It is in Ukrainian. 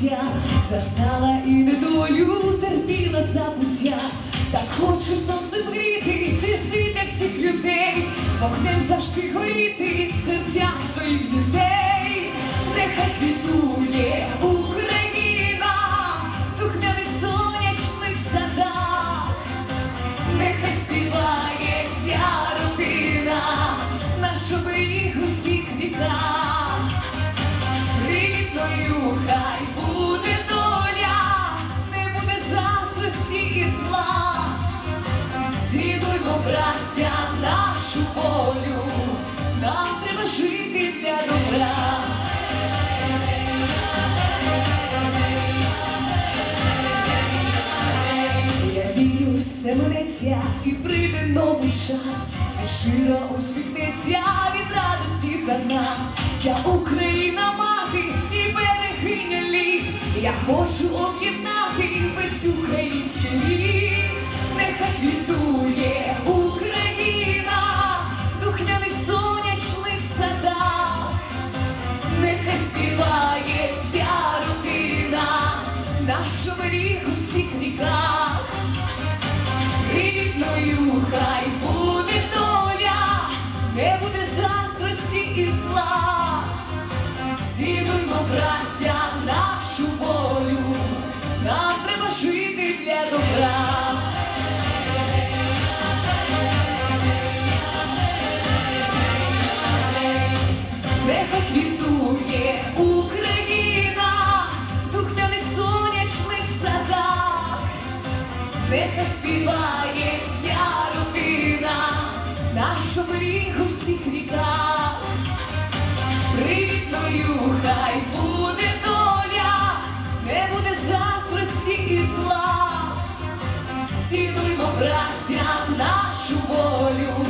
життя, застала і недолю, терпіла забуття. Так хочу сонцем гріти, цвісти для всіх людей, вогнем завжди горіти в серцях заздрості і зла. Зідуймо, браття, нашу волю, нам треба жити для добра. Я вірю, все минеться і прийде новий час. Світ щиро усміхнеться від радості за нас. Я Україна Я хочу об'єднати весь український рік, Нехай квітує Україна в духняних сонячних садах. Нехай співає вся родина, нашого оберіг у всіх віках. нехай співає вся родина, нашу оберіг у всіх віках, привітною хай буде доля, не буде заздрості і зла, цінуймо, браття, нашу волю.